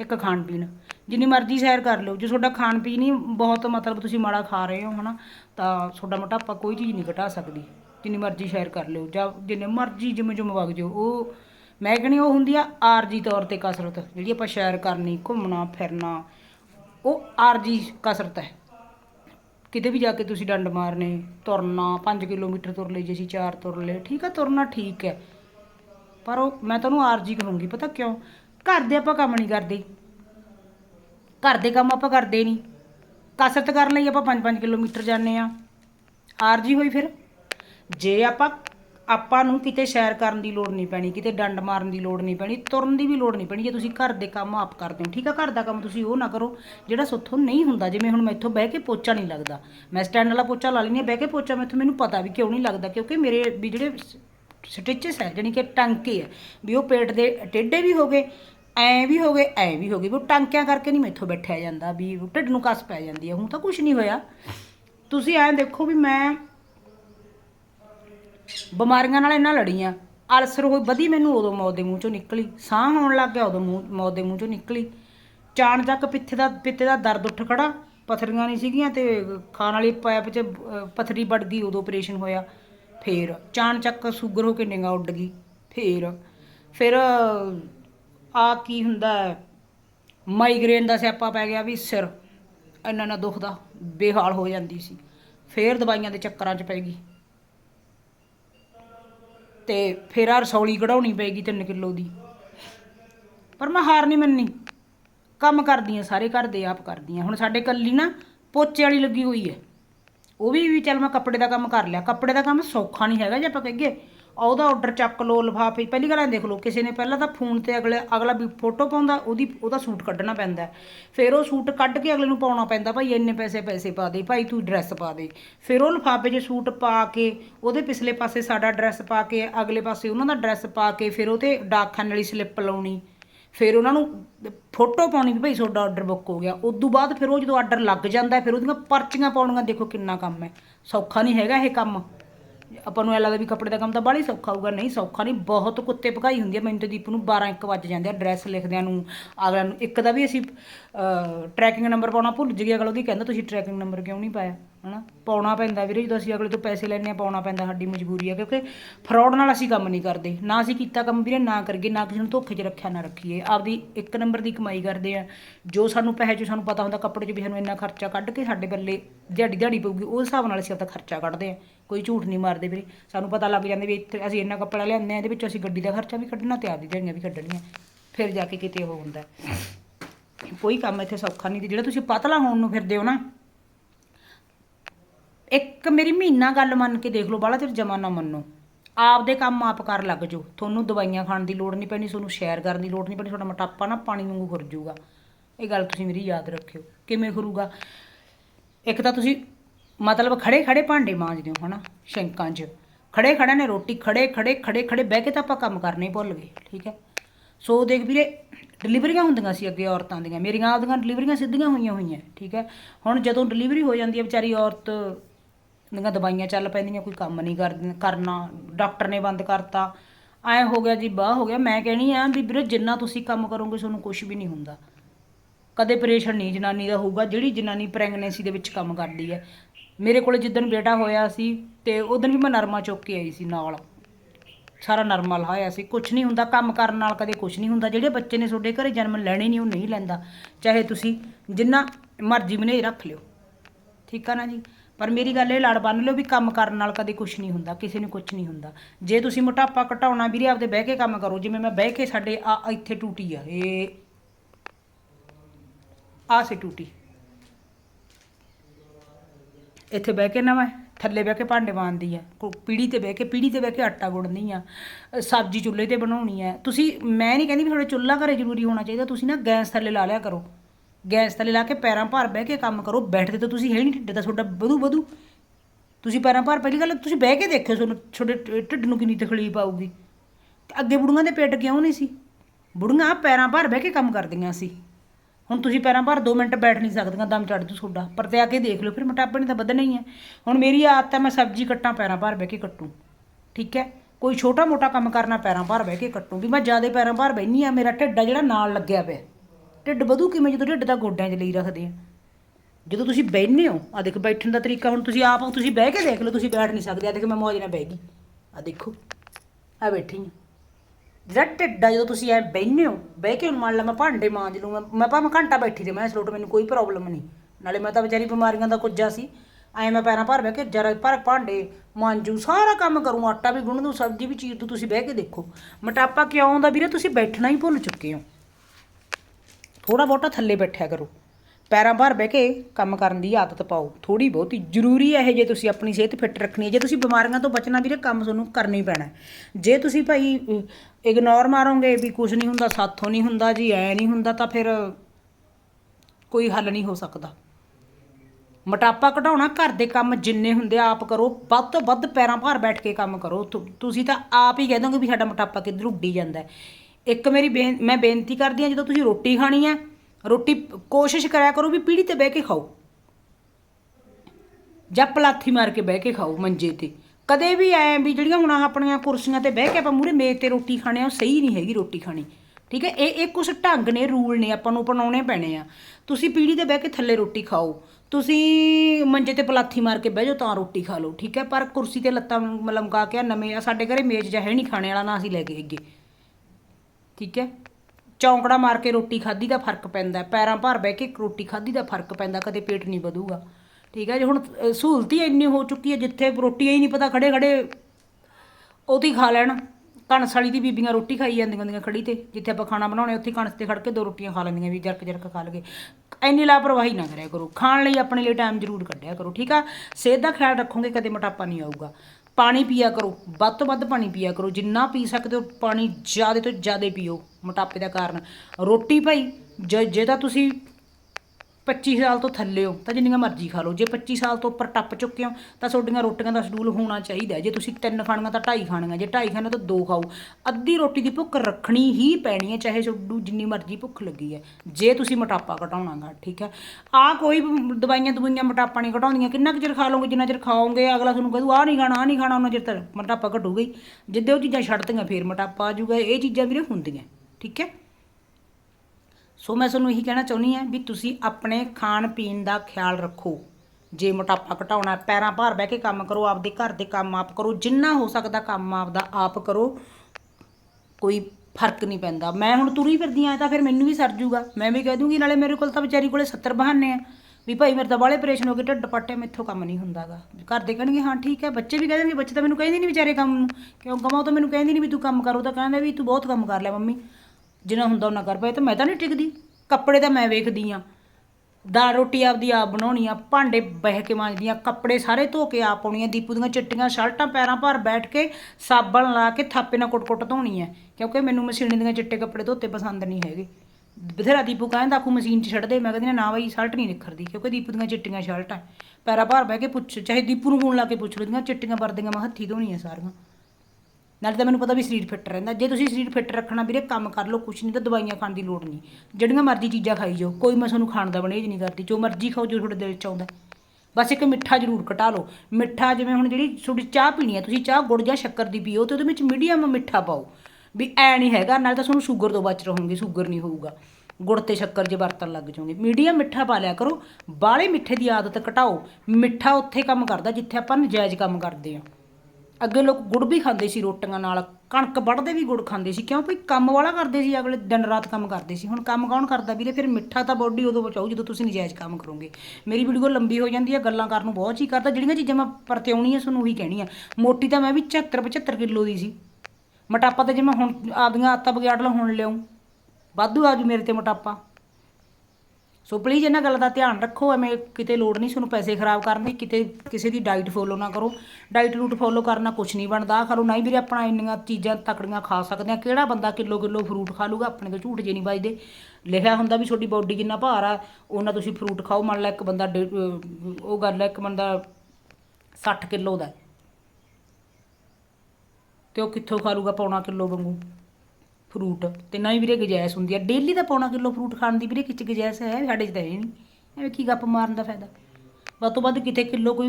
ਇੱਕ ਖਾਣ ਪੀਣ। ਜਿੰਨੀ ਮਰਜ਼ੀ ਸੈਰ ਕਰ ਲਓ। ਜੇ ਤੁਹਾਡਾ ਖਾਣ ਪੀਣ ਹੀ ਬਹੁਤ ਮਤਲਬ ਤੁਸੀਂ ਮਾੜਾ ਖਾ ਰਹੇ ਹੋ, ਹਨਾ, ਤਾਂ ਤੁਹਾਡਾ ਮੋਟਾਪਾ ਕੋਈ ਚੀਜ਼ ਨਹੀਂ ਘਟਾ ਸਕਦੀ। ਜਿੰਨੀ ਮਰਜ਼ੀ ਸੈਰ ਕਰ ਲਿਓ ਜਾਂ ਜਿੰਨੇ ਮਰਜ਼ੀ ਜਿਮ ਜੁਮ ਵਗ ਜਾਓ, ਉਹ ਮੈਂ ਕਹਿੰਦੀ ਉਹ ਹੁੰਦੀ ਆ ਆਰਜੀ ਤੌਰ ਤੇ ਕਸਰਤ, ਜਿਹੜੀ ਆਪਾਂ ਸੈਰ ਕਰਨੀ, ਘੁੰਮਣਾ, ਫਿਰਨਾ, ਉਹ ਆਰਜੀ ਕਸਰਤ ਹੈ। ਕਿਤੇ ਵੀ ਜਾ ਕੇ ਤੁਸੀਂ ਡੰਡ ਮਾਰਨੇ, ਤੁਰਨਾ 5 ਕਿਲੋਮੀਟਰ ਤੁਰ ਲਈ ਜੇ ਅਸੀਂ 4 ਤੁਰ ਲਏ, ਠੀਕ ਆ, ਤੁਰਨਾ ਠੀਕ ਹੈ। ਪਰ ਉਹ ਮੈਂ ਤੁਹਾਨੂੰ ਆਰਜੀ ਕਹੂੰਗੀ, ਪਤਾ ਕਿਉਂ? ਘਰ ਦੇ ਆਪਾਂ ਕੰਮ ਨਹੀਂ ਕਰਦੇ। ਘਰ ਦੇ ਕੰਮ ਆਪਾਂ ਕਰਦੇ ਨਹੀਂ। ਕਸਰਤ ਕਰਨ ਲਈ ਆਪਾਂ 5-5 ਕਿਲੋਮੀਟਰ ਜਾਂਦੇ ਆ ਆਰਜੀ ਹੋਈ ਫਿਰ। ਜੇ ਆਪਾਂ ਆਪਾਂ ਨੂੰ ਕਿਤੇ ਸੈਰ ਕਰਨ ਦੀ ਲੋੜ ਨਹੀਂ ਪੈਣੀ, ਕਿਤੇ ਡੰਡ ਮਾਰਨ ਦੀ ਲੋੜ ਨਹੀਂ ਪੈਣੀ, ਤੁਰਨ ਦੀ ਵੀ ਲੋੜ ਨਹੀਂ ਪੈਣੀ, ਜੇ ਤੁਸੀਂ ਘਰ ਦੇ ਕੰਮ ਆਪ ਕਰਦੇ ਹੋ, ਠੀਕ ਆ, ਘਰ ਦਾ ਕੰਮ ਤੁਸੀਂ ਉਹ ਨਾ ਕਰੋ, ਜਿਹੜਾ ਸੁੱਥੋਂ ਨਹੀਂ ਹੁੰਦਾ। ਜਿਵੇਂ ਹੁਣ ਮੈਥੋਂ ਬਹਿ ਕੇ ਪੋਚਾ ਨਹੀਂ ਲੱਗਦਾ। ਮੈਂ ਸਟੈਂਡ ਵਾਲਾ ਪੋਚਾ ਲਾ ਲੈਂਦੀ ਹਾਂ, ਬਹਿ ਕੇ ਪੋਚਾ ਮੈਥੋਂ ਮੈਨੂੰ ਪਤਾ ਵੀ ਕਿਉਂ ਨਹੀਂ ਲੱਗਦਾ, ਕਿਉਂਕਿ ਮੇਰੇ ਵੀ ਜਿਹੜੇ ਸਟਿਚਸ ਹੈ, ਜਾਣੀ ਕਿ ਟਾਂਕੇ ਹੈ, ਵੀ ਉਹ ਪੇਟ ਦੇ ਟੇਢੇ ਵੀ ਹੋ ਗਏ ਐ ਵੀ ਹੋ ਗਏ ਐ ਵੀ ਹੋ ਗਏ ਵੀ ਉਹ ਟਾਂਕਿਆਂ ਕਰਕੇ ਨਹੀਂ ਮੈਥੋਂ ਬੈਠਿਆ ਜਾਂਦਾ ਵੀ ਢਿੱਡ ਨੂੰ ਕਸ ਪੈ ਜਾਂਦੀ ਹੈ ਹੁਣ ਤਾਂ ਕੁਝ ਨਹੀਂ ਹੋਇਆ। ਤੁਸੀਂ ਐਂ ਦੇਖੋ ਵੀ ਮੈਂ ਬਿਮਾਰੀਆਂ ਨਾਲ ਇਹਨਾਂ ਲੜੀਆਂ ਅਲਸਰ ਹੋਈ ਵਧੀ ਮੈਨੂੰ ਉਦੋਂ ਮੌਤ ਦੇ ਮੂੰਹ ਚੋਂ ਨਿਕਲੀ ਸਾਹ ਹੋਣ ਲੱਗ ਗਿਆ ਉਦੋਂ ਮੂੰਹ ਮੌਤ ਦੇ ਮੂੰਹ ਚੋਂ ਨਿਕਲੀ। ਚਾਣ ਚੱਕ ਪਿੱਥੇ ਦਾ ਪਿੱਤੇ ਦਾ ਦਰਦ ਉੱਠ ਖੜਾ ਪਥਰੀਆਂ ਨਹੀਂ ਸੀਗੀਆਂ ਤੇ ਖਾਣ ਵਾਲੀ ਪਾਈਪ 'ਚ ਅਹ, ਪਥਰੀ ਵੜ ਗਈ ਉਦੋਂ ਆਪਰੇਸ਼ਨ ਹੋਇਆ ਫੇਰ ਚਾਣ ਚੱਕ ਸ਼ੂਗਰ ਹੋ ਕੇ ਨਿਗਾ ਉੱਡ ਗਈ ਫੇਰ ਫਿਰ ਆ ਕੀ ਹੁੰਦਾ ਹੈ, ਮਾਈਗ੍ਰੇਨ ਦਾ ਸਿਆਪਾ ਪੈ ਗਿਆ ਵੀ ਸਿਰ ਇੰਨਾ ਨਾ ਦੁਖਦਾ ਬੇਹਾਲ ਹੋ ਜਾਂਦੀ ਸੀ। ਫੇਰ ਦਵਾਈਆਂ ਦੇ ਚੱਕਰਾਂ 'ਚ ਪੈ ਗਈ। ਤੇ ਫੇਰ ਆ ਰਸੌਲੀ ਕਢਾਉਣੀ ਪੈਗੀ 3 ਕਿਲੋ ਦੀ। ਪਰ ਮੈਂ ਹਾਰ ਨਹੀਂ ਮੰਨੀ। ਕੰਮ ਕਰਦੀ ਆ ਸਾਰੇ ਘਰ ਦੇ ਆਪ ਕਰਦੀ ਆ ਹੁਣ ਸਾਡੇ ਕੱਲੀ ਨਾ ਪੋਚੇ ਵਾਲੀ ਲੱਗੀ ਹੋਈ ਹੈ। ਉਹ ਵੀ ਵੀ ਚੱਲ ਮੈਂ ਕੱਪੜੇ ਦਾ ਕੰਮ ਕਰ ਲਿਆ। ਕੱਪੜੇ ਦਾ ਕੰਮ ਸੌਖਾ ਨਹੀਂ ਹੈਗਾ ਜੇ ਆਪਾਂ ਕਹੀਏ ਉਹਦਾ ਆਰਡਰ ਚੱਕ ਲੋ ਲਿਫਾਫੇ, ਪਹਿਲੀ ਗੱਲ ਐਂ ਦੇਖ ਲਓ, ਕਿਸੇ ਨੇ ਪਹਿਲਾਂ ਤਾਂ ਫੋਨ ਤੇ ਅਗਲੇ ਅਗਲਾ ਵੀ ਫੋਟੋ ਪਾਉਂਦਾ, ਉਹਦੀ ਉਹਦਾ ਸੂਟ ਕੱਢਣਾ ਪੈਂਦਾ ਫਿਰ ਉਹ ਸੂਟ ਕੱਢ ਕੇ ਅਗਲੇ ਨੂੰ ਪਾਉਣਾ ਪੈਂਦਾ, ਭਾਈ ਇੰਨੇ ਪੈਸੇ ਪੈਸੇ ਪਾ ਦੇ, ਭਾਈ ਤੂੰ ਡਰੈਸ ਪਾ ਦੇ। ਫਿਰ ਉਹ ਲਿਫਾਫੇ 'ਚ ਸੂਟ ਪਾ ਕੇ, ਉਹਦੇ ਪਿਛਲੇ ਪਾਸੇ ਸਾਡਾ ਡਰੈਸ ਪਾ ਕੇ, ਅਗਲੇ ਪਾਸੇ ਉਹਨਾਂ ਦਾ ਡਰੈਸ ਪਾ ਕੇ, ਫਿਰ ਉਹ ਤੇ ਡਾਕਖਾਨੇ ਵਾਲੀ ਸਲਿੱਪ ਲਾਉਣੀ। ਫਿਰ ਉਹਨਾਂ ਨੂੰ ਫੋਟੋ ਪਾਉਣੀ ਵੀ ਭਾਈ ਤੁਹਾਡਾ ਆਰਡਰ ਬੁੱਕ ਹੋ ਗਿਆ। ਉਸ ਤੋਂ ਬਾਅਦ ਫਿਰ ਉਹ ਜਦੋਂ ਆਰਡਰ ਲੱਗ ਜਾਂਦਾ, ਫਿਰ ਉਹਦੀਆਂ ਪਰਚੀਆਂ ਪਾਉਣੀਆਂ, ਦੇਖੋ ਕਿੰਨਾ ਕੰਮ ਹੈ। ਸੌਖਾ ਨਹੀਂ ਹੈਗਾ ਇਹ ਕੰਮ। ਆਪਾਂ ਨੂੰ ਇਹ ਲੱਗਦਾ ਵੀ ਕੱਪੜੇ ਦਾ ਕੰਮ ਤਾਂ ਬਾਹਲਾ ਹੀ ਸੌਖਾ ਹੋਊਗਾ। ਨਹੀਂ, ਸੌਖਾ ਨਹੀਂ, ਬਹੁਤ ਕੁੱਤੇ ਭਗਾਈ ਹੁੰਦੀ ਹੈ ਮੈਨੂੰ ਤੇ ਦੀਪ ਨੂੰ 12 1 ਵੱਜ ਜਾਂਦੇ ਆ ਡਰੈਸ ਲਿਖਦਿਆਂ ਨੂੰ ਅਗਲਿਆਂ ਨੂੰ। ਇੱਕ ਦਾ ਵੀ ਅਸੀਂ ਟਰੈਕਿੰਗ ਨੰਬਰ ਪਾਉਣਾ ਭੁੱਲ ਜਗੇ ਅਗਲਾ ਉਹਦੀ ਕਹਿੰਦਾ, ਤੁਸੀਂ ਟਰੈਕਿੰਗ ਨੰਬਰ ਕਿਉਂ ਨਹੀਂ ਪਾਇਆ? ਹਨਾ? ਪਾਉਣਾ ਪੈਂਦਾ ਵੀਰੇ, ਜਦੋਂ ਅਸੀਂ ਅਗਲੇ ਤੋਂ ਪੈਸੇ ਲੈਣੇ ਆ ਪਾਉਣਾ ਪੈਂਦਾ ਸਾਡੀ ਮਜਬੂਰੀ ਆ, ਕਿਉਂਕਿ ਫਰਾਡ ਨਾਲ ਅਸੀਂ ਕੰਮ ਨਹੀਂ ਕਰਦੇ। ਨਾ ਅਸੀਂ ਕੀਤਾ ਕੰਮ ਵੀਰੇ, ਨਾ ਕਰਗੇ ਨਾ ਕਿਸੇ ਨੂੰ ਧੋਖੇ 'ਚ ਰੱਖਿਆ, ਨਾ ਰੱਖੀਏ। ਆਪਦੀ ਇੱਕ ਨੰਬਰ ਦੀ ਕਮਾਈ ਕਰਦੇ ਆ। ਜੋ ਸਾਨੂੰ ਪੈਸੇ 'ਚ ਸਾਨੂੰ ਪਤਾ ਹੁੰਦਾ, ਕੱਪੜੇ 'ਚ ਵੀ ਸਾਨੂੰ ਇੰਨਾ ਖਰਚਾ ਕੱਢ ਕੇ ਸਾਡੇ ਬੱਲੇ ਦਿਹਾੜੀ ਦਿਹਾੜੀ ਪਊਗੀ ਉਸ ਹਿਸਾਬ ਨਾਲ ਅਸੀਂ ਆਪਦਾ ਖਰਚਾ ਕੱਢਦੇ ਆ। ਕੋਈ ਝੂਠ ਨਹੀਂ ਮਾਰਦੇ ਵੀਰੇ। ਸਾਨੂੰ ਪਤਾ ਲੱਗ ਜਾਂਦਾ ਵੀ ਇੱਥੇ ਅਸੀਂ ਇੰਨਾ ਕੱਪੜਾ ਲਿਆਉਂਦੇ ਆ ਇਹਦੇ ਵਿੱਚ ਅਸੀਂ ਗੱਡੀ ਦਾ ਖਰਚਾ ਵੀ ਕੱਢਣਾ ਤੇ ਆਪਦੀ ਦਿਹਾੜੀਆਂ ਵੀ ਕੱਢਣੀਆਂ। ਫਿਰ ਜਾ ਕੇ ਕਿਤੇ ਉਹ ਹੁੰਦਾ। ਕੋਈ ਕੰਮ ਇੱਥੇ ਸੌਖਾ ਨਹੀਂ ਤੇ ਜਿਹੜਾ ਤੁਸੀਂ ਪਤਲਾ ਹੋਣ ਨੂੰ ਫਿਰਦੇ ਹੋ ਨਾ ਇੱਕ ਮੇਰੀ ਮਹੀਨਾ ਗੱਲ ਮੰਨ ਕੇ ਦੇਖ ਲਓ, ਬਾਹਲਾ ਚਿਰ ਜਮਾ ਨਾ ਮੰਨੋ। ਆਪਦੇ ਕੰਮ ਆਪ ਕਰ ਲੱਗ ਜਾਓ। ਤੁਹਾਨੂੰ ਦਵਾਈਆਂ ਖਾਣ ਦੀ ਲੋੜ ਨਹੀਂ ਪੈਣੀ, ਤੁਹਾਨੂੰ ਸ਼ੇਅਰ ਕਰਨ ਦੀ ਲੋੜ ਨਹੀਂ ਪੈਣੀ, ਤੁਹਾਡਾ ਮੋਟਾਪਾ ਨਾ ਪਾਣੀ ਵਾਂਗੂ ਖੁਰ ਜਾਊਗਾ। ਇਹ ਗੱਲ ਤੁਸੀਂ ਮੇਰੀ ਯਾਦ ਰੱਖਿਓ। ਕਿਵੇਂ ਖੁਰੂਗਾ? ਇੱਕ ਤਾਂ ਤੁਸੀਂ ਮਤਲਬ ਖੜੇ ਖੜੇ ਭਾਂਡੇ ਮਾਂਜਦੇ ਹੋ, ਹਨਾ, ਸ਼ੰਕਾਂ 'ਚ। ਖੜੇ ਖੜੇ ਨੇ ਰੋਟੀ, ਖੜੇ ਖੜੇ ਖੜੇ ਖੜੇ ਬਹਿ ਕੇ ਤਾਂ ਆਪਾਂ ਕੰਮ ਕਰਨੇ ਹੀ ਭੁੱਲ ਗਏ, ਠੀਕ ਹੈ? ਸੋ ਦੇਖ ਵੀਰੇ, ਡਿਲੀਵਰੀਆਂ ਹੁੰਦੀਆਂ ਸੀ ਅੱਗੇ ਔਰਤਾਂ ਦੀਆਂ। ਮੇਰੀਆਂ ਆਪਦੀਆਂ ਡਿਲੀਵਰੀਆਂ ਸਿੱਧੀਆਂ ਹੋਈਆਂ ਹੋਈਆਂ, ਠੀਕ ਹੈ? ਹੁਣ ਜਦੋਂ ਡਿਲੀਵਰੀ ਹੋ ਜਾਂਦੀ ਹੈ, ਵਿਚਾਰੀ ਔਰਤ ਦੀਆਂ ਦਵਾਈਆਂ ਚੱਲ ਪੈਂਦੀਆਂ, ਕੋਈ ਕੰਮ ਨਹੀਂ ਕਰ- ਕਰਨਾ, ਡਾਕਟਰ ਨੇ ਬੰਦ ਕਰਤਾ। ਐ ਹੋ ਗਿਆ ਜੀ, ਬਾਹ ਹੋ ਗਿਆ। ਮੈਂ ਕਹਿਣੀ ਆ ਵੀ ਵੀਰੇ, ਜਿੰਨਾ ਤੁਸੀਂ ਕੰਮ ਕਰੋਗੇ, ਤੁਹਾਨੂੰ ਕੁਝ ਵੀ ਨਹੀਂ ਹੁੰਦਾ। ਕਦੇ ਪ੍ਰੇਸ਼ਨ ਨਹੀਂ, ਜਨਾਨੀ ਦਾ ਹੋਊਗਾ, ਜਿਹੜੀ ਜਨਾਨੀ ਪ੍ਰੈਗਨੈਂਸੀ ਦੇ ਵਿੱਚ ਕੰਮ ਕਰਦੀ ਹੈ। ਮੇਰੇ ਕੋਲ ਜਿੱਦਣ ਬੇਟਾ ਹੋਇਆ ਸੀ ਤੇ ਉਦੋਂ ਵੀ ਮੈਂ ਨਰਮਾ ਚੁੱਕ ਕੇ ਆਈ ਸੀ ਨਾਲ। ਸਾਰਾ ਨਰਮਾ ਲਾਇਆ ਸੀ। ਕੁਝ ਨਹੀਂ ਹੁੰਦਾ, ਕੰਮ ਕਰਨ ਨਾਲ ਕਦੇ ਕੁਝ ਨਹੀਂ ਹੁੰਦਾ। ਜਿਹੜੇ ਬੱਚੇ ਨੇ ਤੁਹਾਡੇ ਘਰੇ ਜਨਮ ਲੈਣੇ ਨਹੀਂ ਉਹ ਨਹੀਂ ਲੈਂਦਾ। ਚਾਹੇ ਤੁਸੀਂ ਜਿੰਨਾ ਮਰਜ਼ੀ ਬਨੇ ਰੱਖ ਲਿਓ। ਠੀਕ ਆ ਨਾ ਜੀ? ਪਰ ਮੇਰੀ ਗੱਲ ਇਹ, ਲੜ ਬੰਨ ਲਓ ਵੀ ਕੰਮ ਕਰਨ ਨਾਲ ਕਦੇ ਕੁਝ ਨਹੀਂ ਹੁੰਦਾ, ਕਿਸੇ ਨੂੰ ਕੁਝ ਨਹੀਂ ਹੁੰਦਾ। ਜੇ ਤੁਸੀਂ ਮੋਟਾਪਾ ਘਟਾਉਣਾ, ਵੀਰੇ ਆਪਦੇ ਬਹਿ ਕੇ ਕੰਮ ਕਰੋ, ਜਿਵੇਂ ਮੈਂ ਬਹਿ ਕੇ ਸਾਡੇ ਆ, ਇੱਥੇ ਟੂਟੀ ਆ, ਇਹ ਆ ਸੇ ਟੂਟੀ। ਇੱਥੇ ਬਹਿ ਕੇ ਨਾ ਮੈਂ, ਥੱਲੇ ਬਹਿ ਕੇ ਭਾਂਡੇ ਮਾਂਦੀ ਆ, ਕੋ ਪੀੜੀ ਤੇ ਬਹਿ ਕੇ, ਪੀੜੀ ਤੇ ਬਹਿ ਕੇ ਆਟਾ ਗੁੰਨਦੀ ਆ, ਸਬਜ਼ੀ ਚੁੱਲ੍ਹੇ ਤੇ ਬਣਾਉਣੀ ਆ। ਤੁਸੀਂ, ਮੈਂ ਨਹੀਂ ਕਹਿੰਦੀ ਵੀ ਤੁਹਾਡੇ ਚੁੱਲ੍ਹਾ ਘਰੇ ਜ਼ਰੂਰੀ ਹੋਣਾ ਚਾਹੀਦਾ, ਤੁਸੀਂ ਨਾ ਗੈਸ ਥੱਲੇ ਲਾ ਲਿਆ ਕਰੋ। ਗੈਸ ਥੱਲੇ ਲਾ ਕੇ ਪੈਰਾਂ ਭਾਰ ਬਹਿ ਕੇ ਕੰਮ ਕਰੋ, ਬੈਠਦੇ ਤਾਂ ਤੁਸੀਂ ਹੈ ਨਹੀਂ ਢਿੱਡ ਤਾਂ ਤੁਹਾਡਾ ਵਧੂ ਵਧੂ। ਤੁਸੀਂ ਪੈਰਾਂ ਭਾਰ, ਪਹਿਲੀ ਗੱਲ ਤੁਸੀਂ ਬਹਿ ਕੇ ਦੇਖਿਓ ਤੁਹਾਨੂੰ, ਤੁਹਾਡੇ ਢਿੱਡ ਨੂੰ ਕਿੰਨੀ ਤਕਲੀਫ ਆਊਗੀ। ਤੇ ਅੱਗੇ ਬੁੜੀਆਂ ਦੇ ਪੇਟ ਕਿਉਂ ਨਹੀਂ ਸੀ? ਬੁੜੀਆਂ ਪੈਰਾਂ ਭਾਰ ਬਹਿ ਕੇ ਕੰਮ ਕਰਦੀਆਂ ਸੀ। ਹੁਣ ਤੁਸੀਂ ਪੈਰਾਂ ਭਾਰ 2 ਮਿੰਟ ਬੈਠ ਨਹੀਂ ਸਕਦੀਆਂ, ਦਮ ਚੜ ਜੂ ਤੁਹਾਡਾ। ਪਰ ਤੇ ਆ ਕੇ ਦੇਖ ਲਓ, ਫਿਰ ਮੋਟਾਪੇ ਨੇ ਤਾਂ ਵਧਣਾ ਹੀ ਹੈ। ਹੁਣ ਮੇਰੀ ਆਦਤ ਹੈ ਮੈਂ ਸਬਜ਼ੀ ਕੱਟਾਂ, ਪੈਰਾਂ ਭਾਰ ਬਹਿ ਕੇ ਕੱਟੂ। ਠੀਕ ਹੈ? ਕੋਈ ਛੋਟਾ ਮੋਟਾ ਕੰਮ ਕਰਨਾ, ਪੈਰਾਂ ਭਾਰ ਬਹਿ ਕੇ ਕੱਟੂ। ਵੀ ਮੈਂ ਜ਼ਿਆਦਾ ਪੈਰਾਂ ਭਾਰ ਬਹਿਨੀ ਆ, ਮੇਰਾ ਢਿੱਡ ਜਿਹੜਾ ਨਾਲ ਲੱਗਿਆ ਪਿਆ। ਢਿੱਡ ਵਧੂ ਕਿਵੇਂ ਜਦੋਂ ਢਿੱਡ ਦਾ ਗੋਡਿਆਂ 'ਚ ਲਈ ਰੱਖਦੇ ਆ? ਜਦੋਂ ਤੁਸੀਂ ਬਹਿੰਦੇ ਹੋ ਆ ਦੇਖ ਬੈਠਣ ਦਾ ਤਰੀਕਾ ਹੁਣ ਤੁਸੀਂ ਆਪ, ਤੁਸੀਂ ਬਹਿ ਕੇ ਦੇਖ ਲਓ, ਤੁਸੀਂ ਬੈਠ ਨਹੀਂ ਸਕਦੇ ਆ ਦੇਖ ਮੈਂ ਮੌਜ ਨਾਲ ਬਹਿ ਗਈ। ਆ ਦੇਖੋ ਆ ਬੈਠੀ ਹਾਂ। ਜਿਹੜਾ ਢਿੱਡ ਆ, ਜਦੋਂ ਤੁਸੀਂ ਐ ਬਹਿੰਦੇ ਹੋ, ਬਹਿ ਕੇ ਹੁਣ ਮੰਨ ਲਾ ਮੈਂ ਭਾਂਡੇ ਮਾਂਜ ਲੂੰ ਮੈਂ- ਮੈਂ ਭਾਵੇਂ ਘੰਟਾ ਬੈਠੀ ਤੇ ਮੈਂ ਸਲੋਟ, ਮੈਨੂੰ ਕੋਈ ਪ੍ਰੋਬਲਮ ਨਹੀਂ। ਨਾਲੇ ਮੈਂ ਤਾਂ ਵਿਚਾਰੀ ਬਿਮਾਰੀਆਂ ਦਾ ਕੁੱਜਾ ਸੀ। ਐ ਮੈਂ ਪੈਰਾਂ ਭਰ ਬਹਿ ਕੇ ਜਰਾ ਭਰ ਭਾਂਡੇ ਮਾਂਜੂ, ਸਾਰਾ ਕੰਮ ਕਰੂੰ, ਆਟਾ ਵੀ ਗੁੰਨ ਦੂੰ ਸਬਜ਼ੀ ਵੀ ਚੀਰ ਦੂੰ ਤੁਸੀਂ ਬਹਿ ਕੇ ਦੇਖੋ। ਮੋਟਾਪਾ ਕਿਉਂ ਆਉਂਦਾ ਵੀਰੇ? ਤੁਸੀਂ ਬੈਠਣਾ ਹੀ ਭੁੱਲ ਚੁੱਕੇ ਹੋ। ਥੋੜਾ ਬਹੁਤਾ ਥੱਲੇ ਬੈਠਿਆ ਕਰੋ। ਪੈਰਾਂ ਭਾਰ ਬਹਿ ਕੇ ਕੰਮ ਕਰਨ ਦੀ ਆਦਤ ਪਾਓ। ਥੋੜੀ ਬਹੁਤੀ ਜ਼ਰੂਰੀ ਹੈ ਇਹ ਜੇ ਤੁਸੀਂ ਆਪਣੀ ਸਿਹਤ ਫਿੱਟ ਰੱਖਣੀ ਹੈ। ਜੇ ਤੁਸੀਂ ਬਿਮਾਰੀਆਂ ਤੋਂ ਬਚਣਾ ਵੀਰੇ, ਕੰਮ ਤੁਹਾਨੂੰ ਕਰਨਾ ਹੀ ਪੈਣਾ ਜੇ ਤੁਸੀਂ ਭਾਈ ਇਗਨੋਰ ਮਾਰੋਗੇ ਵੀ ਕੁਝ ਨਹੀਂ ਹੁੰਦਾ, ਸਾਥੋਂ ਨਹੀਂ ਹੁੰਦਾ ਜੀ, ਐ ਨਹੀਂ ਹੁੰਦਾ, ਤਾਂ ਫਿਰ ਕੋਈ ਹੱਲ ਨਹੀਂ ਹੋ ਸਕਦਾ। ਮੋਟਾਪਾ ਘਟਾਉਣਾ ਘਰ ਦੇ ਕੰਮ ਜਿੰਨੇ ਹੁੰਦੇ ਆਪ ਕਰੋ। ਵੱਧ ਤੋਂ ਵੱਧ ਪੈਰਾਂ ਭਾਰ ਬੈਠ ਕੇ ਕੰਮ ਕਰੋ। ਤੁਸੀਂ ਤਾਂ ਆਪ ਹੀ ਕਹਿ ਦੋਗੇ ਵੀ ਸਾਡਾ ਮੋਟਾਪਾ ਕਿੱਧਰ ਉੱਡੀ ਜਾਂਦਾ ਹੈ। ਇੱਕ ਮੇਰੀ ਬੇਨ- ਮੈਂ ਬੇਨਤੀ ਕਰਦੀ ਹਾਂ ਜਦੋਂ ਤੁਸੀਂ ਰੋਟੀ ਖਾਣੀ ਹੈ, ਰੋਟੀ ਕੋਸ਼ਿਸ਼ ਕਰਿਆ ਕਰੋ ਵੀ ਪੀੜੀ ਤੇ ਬਹਿ ਕੇ ਖਾਓ। ਜਾਂ ਪਲਾਥੀ ਮਾਰ ਕੇ ਬਹਿ ਕੇ ਖਾਓ ਮੰਜੇ ਤੇ। ਕਦੇ ਵੀ ਐ ਵੀ ਜਿਹੜੀਆਂ ਹੁਣ ਆਪਣੀਆਂ ਕੁਰਸੀਆਂ ਤੇ ਬਹਿ ਕੇ ਆਪਾਂ ਮੂਰੇ ਮੇਜ਼ ਤੇ ਰੋਟੀ ਖਾਣੇ ਆ, ਉਹ ਸਹੀ ਨਹੀਂ ਹੈਗੀ ਰੋਟੀ ਖਾਣੀ। ਠੀਕ ਹੈ? ਇਹ ਇਹ ਕੁਝ ਢੰਗ ਨੇ, ਰੂਲ ਨੇ, ਆਪਾਂ ਨੂੰ ਅਪਣਾਉਣੇ ਪੈਣੇ ਆ। ਤੁਸੀਂ ਪੀੜੀ ਤੇ ਬਹਿ ਕੇ ਥੱਲੇ ਰੋਟੀ ਖਾਓ। ਤੁਸੀਂ ਮੰਜੇ ਤੇ ਪਲਾਥੀ ਮਾਰ ਕੇ ਬਹਿ ਜਾਓ ਤਾਂ ਰੋਟੀ ਖਾ ਲਓ। ਠੀਕ ਹੈ? ਪਰ ਕੁਰਸੀ ਤੇ ਲੱਤਾਂ ਮਲਮਕਾ ਕੇ ਆਹ ਨਵੇਂ ਆ, ਸਾਡੇ ਘਰੇ ਮੇਜ਼ ਜਿਹਾ ਹੈ ਨਹੀਂ ਖਾਣੇ ਵਾਲਾ, ਨਾ ਅਸੀਂ ਲੈ ਕੇ ਅੱਗੇ ਠੀਕ ਹੈ? ਚੌਂਕੜਾ ਮਾਰ ਕੇ ਰੋਟੀ ਖਾਧੀ ਦਾ ਫ਼ਰਕ ਪੈਂਦਾ ਪੈਰਾਂ ਭਰ ਬਹਿ ਕੇ ਰੋਟੀ ਖਾਧੀ ਦਾ ਫ਼ਰਕ ਪੈਂਦਾ, ਕਦੇ ਪੇਟ ਨਹੀਂ ਵਧੂਗਾ। ਠੀਕ ਹੈ, ਜੇ ਹੁਣ ਸਹੂਲਤ ਹੀ ਇੰਨੀ ਹੋ ਚੁੱਕੀ ਹੈ ਜਿੱਥੇ ਰੋਟੀ ਹੀ ਨਹੀਂ ਪਤਾ ਖੜੇ ਖੜੇ ਉਹਦੀ ਖਾ ਲੈਣ। ਕਣਸ ਵਾਲੀ ਦੀ ਬੀਬੀਆਂ ਰੋਟੀ ਖਾਈ ਜਾਂਦੀਆਂ ਹੁੰਦੀਆਂ ਖੜੀ ਤੇ। ਜਿੱਥੇ ਆਪਾਂ ਖਾਣਾ ਬਣਾਉਣੇ ਉੱਥੇ ਕਣਸ ਤੇ ਖੜ ਕੇ ਦੋ ਰੋਟੀਆਂ ਖਾ ਲੈਂਦੀਆਂ ਵੀ ਜਰਕ ਜਰਕ ਖਾ ਲਗੇ। ਇੰਨੀ ਲਾਪਰਵਾਹੀ ਨਾ ਕਰਿਆ ਕਰੋ। ਖਾਣ ਲਈ ਆਪਣੇ ਲਈ ਟਾਈਮ ਜ਼ਰੂਰ ਕੱਢਿਆ ਕਰੋ, ਠੀਕ ਆ? ਸਿਹਤ ਦਾ ਖਿਆਲ ਰੱਖੋਗੇ ਕਦੇ ਮੋਟਾਪਾ ਨਹੀਂ ਆਊਗਾ। ਪਾਣੀ ਪੀਆ ਕਰੋ, ਵੱਧ ਤੋਂ ਵੱਧ ਪਾਣੀ ਪੀਆ ਕਰੋ, ਜਿੰਨਾ ਪੀ ਸਕਦੇ ਹੋ ਪਾਣੀ ਜ਼ਿਆਦਾ ਤੋਂ ਜ਼ਿਆਦਾ ਪੀਓ, ਮੋਟਾਪੇ ਦਾ ਕਾਰਨ। ਰੋਟੀ ਭਾਈ, ਜੇ ਜੇ ਤਾਂ ਤੁਸੀਂ 25 ਸਾਲ ਤੋਂ ਥੱਲੇ ਹੋ, ਤਾਂ ਜਿੰਨੀਆਂ ਮਰਜ਼ੀ ਖਾ ਲਓ। ਜੇ 25 ਸਾਲ ਤੋਂ ਉੱਪਰ ਟੱਪ ਚੁੱਕੇ ਹੋ, ਤਾਂ ਤੁਹਾਡੀਆਂ ਰੋਟੀਆਂ ਦਾ ਸ਼ਡਿਊਲ ਹੋਣਾ ਚਾਹੀਦਾ। ਜੇ ਤੁਸੀਂ ਤਿੰਨ ਖਾਣੀਆਂ, ਤਾਂ ਢਾਈ ਖਾਣੀਆਂ। ਜੇ ਢਾਈ ਖਾਣੇ ਤਾਂ ਦੋ ਖਾਓ। ਅੱਧੀ ਰੋਟੀ ਦੀ ਭੁੱਖ ਰੱਖਣੀ ਹੀ ਪੈਣੀ ਹੈ, ਚਾਹੇ ਤੁਹਾਨੂੰ ਜਿੰਨੀ ਮਰਜ਼ੀ ਭੁੱਖ ਲੱਗੀ ਹੈ। ਜੇ ਤੁਸੀਂ ਮੋਟਾਪਾ ਘਟਾਉਣਾਗਾ ਠੀਕ ਹੈ? ਆ ਕੋਈ ਵੀ ਦਵਾਈਆਂ ਦਵਾਈਆਂ ਮੋਟਾਪਾ ਨਹੀਂ ਘਟਾਉਂਦੀਆਂ। ਕਿੰਨਾ ਕੁ ਚਿਰ ਖਾ ਲਓਗੇ, ਜਿੰਨਾ ਚਿਰ ਖਾਓਗੇ, ਅਗਲਾ ਤੁਹਾਨੂੰ ਕਹੂ, ਆਹ ਨਹੀਂ ਖਾਣਾ ਆ ਨਹੀਂ ਖਾਣਾ, ਉਹਨਾਂ ਚਿਰ ਤਾਂ ਮੋਟਾਪਾ ਘਟੂਗਾ ਹੀ। ਜਿੱਦੇ ਉਹ ਚੀਜ਼ਾਂ ਛੱਡਤੀਆਂ, ਫੇਰ ਮੋਟਾਪਾ ਆ ਜਾਊਗਾ। ਇਹ ਚੀਜ਼ਾਂ ਵੀਰੇ ਹੁੰਦੀਆਂ, ਠੀਕ ਹੈ? ਸੋ ਮੈਂ ਤੁਹਾਨੂੰ ਇਹੀ ਕਹਿਣਾ ਚਾਹੁੰਦੀ ਹਾਂ ਵੀ ਤੁਸੀਂ ਆਪਣੇ ਖਾਣ ਪੀਣ ਦਾ ਖਿਆਲ ਰੱਖੋ। ਜੇ ਮੋਟਾਪਾ ਘਟਾਉਣਾ ਪੈਰਾਂ ਭਾਰ ਬਹਿ ਕੇ ਕੰਮ ਕਰੋ, ਆਪਦੇ ਘਰ ਦੇ ਕੰਮ ਆਪ ਕਰੋ, ਜਿੰਨਾ ਹੋ ਸਕਦਾ ਕੰਮ ਆਪਦਾ ਆਪ ਕਰੋ, ਕੋਈ ਫ਼ਰਕ ਨਹੀਂ ਪੈਂਦਾ। ਮੈਂ ਹੁਣ ਤੁਰੀ ਫਿਰਦੀ ਆਂ ਤਾਂ ਫਿਰ ਮੈਨੂੰ ਵੀ ਸਰ ਜੂਗਾ। ਮੈਂ ਵੀ ਕਹਿ ਦੂੰਗੀ, ਨਾਲੇ ਮੇਰੇ ਕੋਲ ਤਾਂ ਵਿਚਾਰੀ ਕੋਲੇ 70 ਬਹਾਨੇ ਆ ਵੀ ਭਾਈ ਮੇਰੇ ਤਾਂ ਬਾਲੇ ਆਪਰੇਸ਼ਨ ਹੋ ਗਏ, ਢਿੱਡ ਪੱਟੇ, ਮੈਥੋਂ ਕੰਮ ਨਹੀਂ ਹੁੰਦਾਗਾ। ਘਰ ਦੇ ਕਹਿਣਗੇ, ਹਾਂ, ਠੀਕ ਹੈ। ਬੱਚੇ ਵੀ ਕਹਿ ਦੇਣਗੇ, ਬੱਚੇ ਤਾਂ ਮੈਨੂੰ ਕਹਿੰਦੇ ਨਹੀਂ ਵਿਚਾਰੇ ਕੰਮ ਨੂੰ। ਕਿਉਂ? ਕਮਾਓ ਤਾਂ ਮੈਨੂੰ ਕਹਿੰਦੀ ਨਹੀਂ ਵੀ ਤੂੰ ਕੰਮ ਕਰੋ ਤਾਂ ਕਹਿੰਦਾ ਵੀ ਤੂੰ ਬਹੁਤ ਕੰਮ ਕਰ ਲਿਆ ਮੰਮੀ। ਜਿੰਨਾ ਹੁੰਦਾ ਉਹਨਾਂ ਕਰ ਪਏ ਤਾਂ ਮੈਂ ਤਾਂ ਨਹੀਂ ਟਿਕਦੀ। ਕੱਪੜੇ ਤਾਂ ਮੈਂ ਵੇਖਦੀ ਆ। ਦਾਲ ਰੋਟੀ ਆਪਦੀ ਆਪ ਬਣਾਉਣੀ ਆ, ਭਾਂਡੇ ਬਹਿ ਕੇ ਮਾਂਜਦੀ ਆ, ਕੱਪੜੇ ਸਾਰੇ ਧੋ ਕੇ ਆਪ ਪਾਉਣੀ ਆ, ਦੀਪੂ ਦੀਆਂ ਚਿੱਟੀਆਂ ਸ਼ਰਟਾਂ ਪੈਰਾਂ ਭਰ ਬੈਠ ਕੇ ਸਾਬਣ ਲਾ ਕੇ ਥਾਪੇ ਨਾਲ ਕੁੱਟ-ਕੁੱਟ ਧੋਣੀ ਆ। ਕਿਉਂਕਿ ਮੈਨੂੰ ਮਸ਼ੀਨ ਦੀਆਂ ਚਿੱਟੇ ਕੱਪੜੇ ਧੋਤੇ ਪਸੰਦ ਨਹੀਂ ਹੈਗੇ। ਬਥੇਰਾ ਦੀਪੂ ਕਹਿੰਦਾ, ਆਖੂ ਮਸ਼ੀਨ 'ਚ ਛੱਡ ਦੇ। ਮੈਂ ਕਹਿੰਦੀ, ਨਾ ਬਾਈ, ਸ਼ਰਟ ਨਹੀਂ ਨਿਖਰਦੀ ਕਿਉਂਕਿ ਦੀਪੂ ਦੀਆਂ ਚਿੱਟੀਆਂ ਸ਼ਰਟਾਂ ਪੈਰਾਂ ਭਰ ਬਹਿ ਕੇ ਪੁੱਛ, ਚਾਹੇ ਦੀਪੂ ਨੂੰ ਫੋਨ ਲਾ ਕੇ ਪੁੱਛ ਲਓ ਦੀਆਂ ਚਿੱਟੀਆਂ ਵਰਦੀਆਂ ਮੈਂ ਹੱਥੀ ਧੋਣੀਆਂ ਸਾਰੀਆਂ। ਨਾਲੇ ਤਾਂ ਮੈਨੂੰ ਪਤਾ ਵੀ ਸਰੀਰ ਫਿੱਟ ਰਹਿੰਦਾ। ਜੇ ਤੁਸੀਂ ਸਰੀਰ ਫਿੱਟ ਰੱਖਣਾ ਵੀਰੇ, ਕੰਮ ਕਰ ਲਓ, ਕੁਛ ਨਹੀਂ ਤਾਂ ਦਵਾਈਆਂ ਖਾਣ ਦੀ ਲੋੜ ਨਹੀਂ। ਜਿਹੜੀਆਂ ਮਰਜ਼ੀ ਚੀਜ਼ਾਂ ਖਾਈ ਜਾਓ। ਕੋਈ ਮੈਂ ਤੁਹਾਨੂੰ ਖਾਣ ਦਾ ਬਣੇਜ ਨਹੀਂ ਕਰਦੀ। ਜੋ ਮਰਜ਼ੀ ਖਾਓ, ਜੋ ਤੁਹਾਡੇ ਦਿਲ ਚ ਆਉਂਦਾ। ਬਸ ਇੱਕ ਮਿੱਠਾ ਜ਼ਰੂਰ ਘਟਾ ਲਓ। ਮਿੱਠਾ ਜਿਵੇਂ ਹੁਣ ਜਿਹੜੀ ਤੁਹਾਡੀ ਚਾਹ ਪੀਣੀ ਹੈ, ਤੁਸੀਂ ਚਾਹ ਗੁੜ ਜਾਂ ਸ਼ੱਕਰ ਦੀ ਪੀਓ ਤੇ ਉਹਦੇ ਵਿੱਚ ਮੀਡੀਅਮ ਮਿੱਠਾ ਪਾਓ। ਵੀ ਐ ਨਹੀਂ ਹੈਗਾ, ਨਾਲ ਤਾਂ ਤੁਹਾਨੂੰ ਸ਼ੂਗਰ ਤੋਂ ਬਚ ਰਹੋਗੇ, ਸ਼ੂਗਰ ਨਹੀਂ ਹੋਊਗਾ। ਗੁੜ ਤੇ ਸ਼ੱਕਰ ਜੇ ਵਰਤਣ ਲੱਗ ਜਾਓਗੇ। ਮੀਡੀਅਮ ਮਿੱਠਾ ਪਾ ਲਿਆ ਕਰੋ। ਬਾਹਲੇ ਮਿੱਠੇ ਦੀ ਆਦਤ ਘਟਾਓ। ਮਿੱਠਾ ਉੱਥੇ ਕੰਮ ਕਰਦਾ ਜਿੱਥੇ ਆਪਾਂ ਨਜਾਇਜ਼ ਕੰਮ ਕਰਦੇ ਹਾਂ। ਅੱਗੇ ਲੋਕ ਗੁੜ ਵੀ ਖਾਂਦੇ ਸੀ ਰੋਟੀਆਂ ਨਾਲ, ਕਣਕ ਵੱਢਦੇ ਵੀ ਗੁੜ ਖਾਂਦੇ ਸੀ, ਕਿਉਂ ਭਈ ਕੰਮ ਵਾਲਾ ਕਰਦੇ ਸੀ, ਅਗਲੇ ਦਿਨ ਰਾਤ ਕੰਮ ਕਰਦੇ ਸੀ। ਹੁਣ ਕੰਮ ਕੌਣ ਕਰਦਾ ਵੀਰੇ? ਫਿਰ ਮਿੱਠਾ ਤਾਂ ਬੋਡੀ ਉਦੋਂ ਬਚਾਓ ਜਦੋਂ ਤੁਸੀਂ ਨਜਾਇਜ਼ ਕੰਮ ਕਰੋਗੇ। ਮੇਰੀ ਵੀਡੀਓ ਲੰਬੀ ਹੋ ਜਾਂਦੀ ਹੈ ਗੱਲਾਂ ਕਰਨ ਨੂੰ ਬਹੁਤ ਜੀ ਕਰਦਾ, ਜਿਹੜੀਆਂ ਚੀਜ਼ਾਂ ਮੈਂ ਪਰਤਿਆਉਣੀ ਆ, ਤੁਹਾਨੂੰ ਉਹੀ ਕਹਿਣੀ ਆ। ਮੋਟੀ ਤਾਂ ਮੈਂ ਵੀ 74 75 ਕਿਲੋ ਦੀ ਸੀ। ਮੋਟਾਪਾ ਤਾਂ ਜੇ ਮੈਂ ਹੁਣ ਆਪਦੀਆਂ ਆਤਾਂ ਵਿਗਾੜ ਲਾ ਹੁਣ ਲਿਆਉਂ ਵਾਧੂ ਆਜੂ ਮੇਰੇ ਤੇ ਮੋਟਾਪਾ। ਸੋ ਪਲੀਜ਼ ਇਹਨਾਂ ਗੱਲਾਂ ਦਾ ਧਿਆਨ ਰੱਖੋ, ਐਵੇਂ ਕਿਤੇ ਲੋੜ ਨਹੀਂ ਤੁਹਾਨੂੰ ਪੈਸੇ ਖਰਾਬ ਕਰਨ ਦੀ, ਕਿਤੇ ਕਿਸੇ ਦੀ ਡਾਈਟ ਫੋਲੋ ਨਾ ਕਰੋ। ਡਾਈਟ ਰੂਟ ਫੋਲੋ ਕਰਨਾ ਕੁਝ ਨਹੀਂ ਬਣਦਾ। ਆਹ ਕਰੋ ਨਹੀਂ ਵੀਰੇ, ਆਪਣਾ ਇੰਨੀਆਂ ਚੀਜ਼ਾਂ ਤਕੜੀਆਂ ਖਾ ਸਕਦੇ ਆ ਕਿਹੜਾ ਬੰਦਾ ਕਿਲੋ ਕਿਲੋ ਫਰੂਟ ਖਾ ਲੂਗਾ? ਆਪਣੇ ਤੋਂ ਝੂਠ ਜੇ ਨਹੀਂ ਵੱਜਦੇ। ਲਿਖਿਆ ਹੁੰਦਾ ਵੀ ਤੁਹਾਡੀ ਬਾਡੀ ਜਿੰਨਾ ਭਾਰ ਆ ਉਹਨਾਂ ਤੁਸੀਂ ਫਰੂਟ ਖਾਓ। ਮੰਨ ਲਾ ਇੱਕ ਬੰਦਾ ਡੇ- ਉਹ ਗੱਲ ਹੈ, ਇੱਕ ਬੰਦਾ 60 ਕਿਲੋ ਦਾ ਹੈ। ਤੇ ਉਹ ਕਿੱਥੋਂ ਖਾ ਲੂਗਾ? ਪੌਣਾ ਕਿਲੋ ਵਾਂਗੂ। ਫਰੂਟ। ਤੇ ਨਾ ਹੀ ਵੀਰੇ ਗਜੈਸ ਹੁੰਦੀ ਆ। ਡੇਲੀ ਦਾ ਪੌਣਾ ਕਿਲੋ ਫਰੂਟ ਖਾਣ ਦੀ ਵੀਰੇ ਕਿਚ ਗੁਜਾਇਸ਼ ਹੈ? ਸਾਡੇ 'ਚ ਤਾਂ ਹੈ ਨਹੀਂ ਐਵੇਂ ਕੀ ਗੱਪ ਮਾਰਨ ਦਾ ਫਾਇਦਾ? ਵੱਧ ਤੋਂ ਵੱਧ ਕਿਤੇ ਕਿਲੋ ਕੋਈ